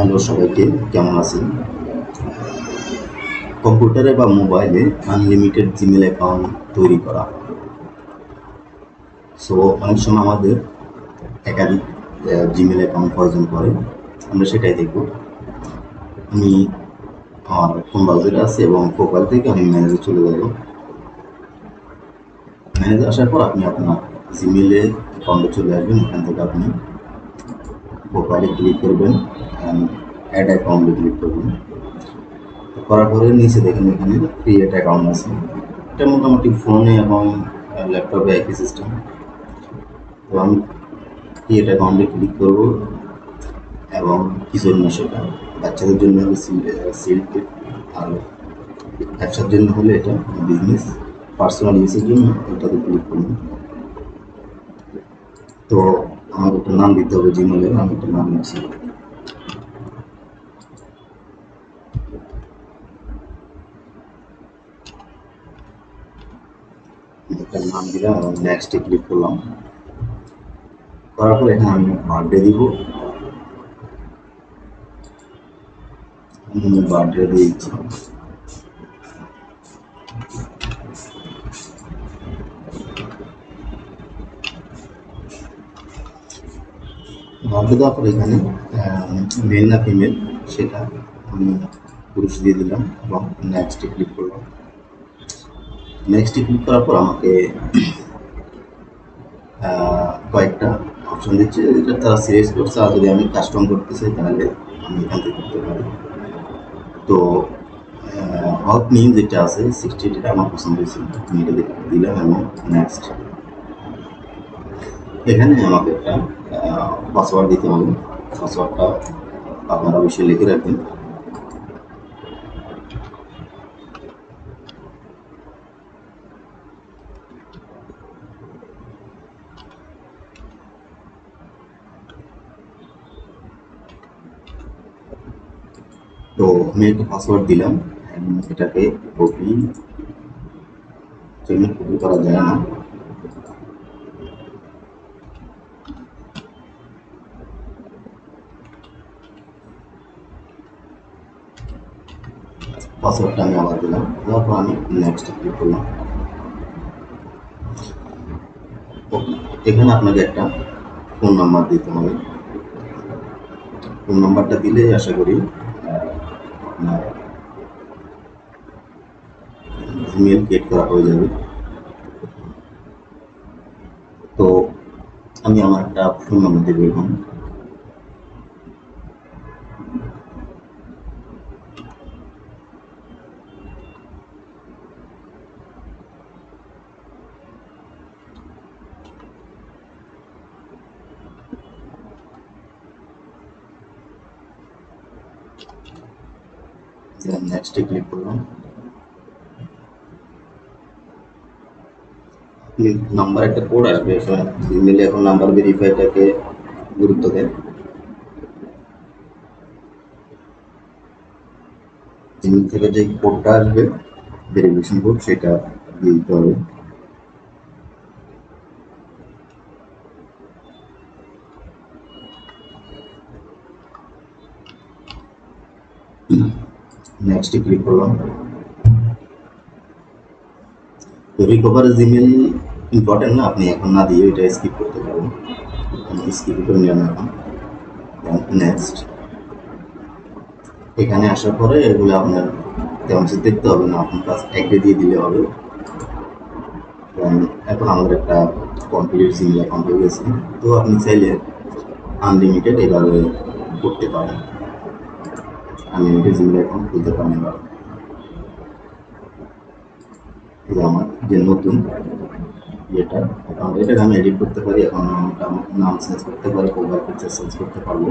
Hello সবাইকে, কেমন আছেন? কম্পিউটারে বা মোবাইলে আনলিমিটেড জিমেল অ্যাকাউন্ট তৈরি করা। সো অনেক সময় আমাদের একাধিক জিমেল অ্যাকাউন্ট প্রয়োজন পড়ে, আমরা সেটাই দেখব। আমি আমার ফোন ব্রাউজারে আছে এবং প্রোফাইল থেকে আমি ম্যানেজে চলে যাব। ম্যানেজে আসার পর আপনি আপনার জিমেলে অ্যাকাউন্টে চলে আসবেন, এখান থেকে আপনি প্রোফাইলে ক্লিক করবেন অ্যাড অ্যাকাউন্টে ক্লিক করবেন। করার পরে নিচে দেখেন এখানে ক্রিয়েট অ্যাকাউন্ট আছে। এটা মোটামুটি ফোনে এবং ল্যাপটপে একই সিস্টেম তো আমি ক্রিয়েট অ্যাকাউন্টে ক্লিক করব এবং জন্য সেটা? বাচ্চাদের জন্য হলে সিল্ক আর ব্যবসার জন্য হলে এটা বিজনেস পার্সোনাল ইউজের জন্য এটাতে ক্লিক করুন। তো আমার একটা নাম দিতে হবে জিমেলে আমি একটা নাম দিচ্ছি। একটা নাম দিলাম এবং নেক্সটে ক্লিক করলাম। করার পর এখানে আমি বার্থডে দিব। বার্থডে দিয়ে বার্থডে দেওয়ার এখানে মেল না ফিমেল সেটা আমি পুরুষ দিয়ে দিলাম এবং নেক্সটে ক্লিক করলাম। নেক্সটে ক্লিক করার পর আমাকে কয়েকটা অপশন দিচ্ছে। যেটা তারা সিলেক্ট করছে, আর যদি আমি কাস্টম করতে চাই তাহলে আমি এখান থেকে করতে পারি। তো হক নিম যেটা আছে সিক্সটি এটা আমার পছন্দ হয়েছে আমি এটা দিলাম এবং নেক্সট এখানে আমাকে একটা পাসওয়ার্ড দিতে হবে। পাসওয়ার্ডটা আপনারা অবশ্যই লিখে রাখবেন। তো আমি একটা পাসওয়ার্ড দিলাম। এটাকে কপি করা যায় না। পাসওয়ার্ডটা আমি আবার দিলাম। দেওয়ার পর আমি নেক্সট ক্লিক করলাম। এখানে আপনাকে একটা ফোন নাম্বার দিতে হবে। ফোন নাম্বারটা দিলে আশা করি আপনার ইমেল গেট করা হয়ে যাবে। তো আমি আমার একটা ফোন নাম্বার দেবো এখন নেক্সটে ক্লিক করলাম নাম্বার একটা কোড আসবে ইমেলে এখন নাম্বার ভেরিফাইটাকে গুরুত্ব দেন ইমেল থেকে যে কোডটা আসবে ভেরিফিকেশন কোড সেটা দিয়ে দিতে হবে। নেক্সটে ক্লিক করলাম। রিকভার জিমেল ইম্পর্টেন্ট না? আপনি এখন না দিয়ে এটা স্কিপ করতে পারেন। স্কিপ করে নিলাম এখন। নেক্সট এখানে আসার পরে এগুলো আপনার তেমন কিছু দেখতে হবে না। আপনার কাজ একটা দিয়ে দিলে হবে। এখন আমাদের একটা কমপ্লিট জিমেল অ্যাকাউন্ট হয়ে গেছে। তো আপনি চাইলে আনলিমিটেড এভাবে করতে পারেন। আনলিমিটেড জিমেল অ্যাকাউন্ট খুলতে পারেন না আমার যে নতুন যেটা অ্যাকাউন্ট এটাকে আমি এডিট করতে পারি এখন নাম চেঞ্জ করতে পারি প্রোফাইল পিকচার চেঞ্জ করতে পারব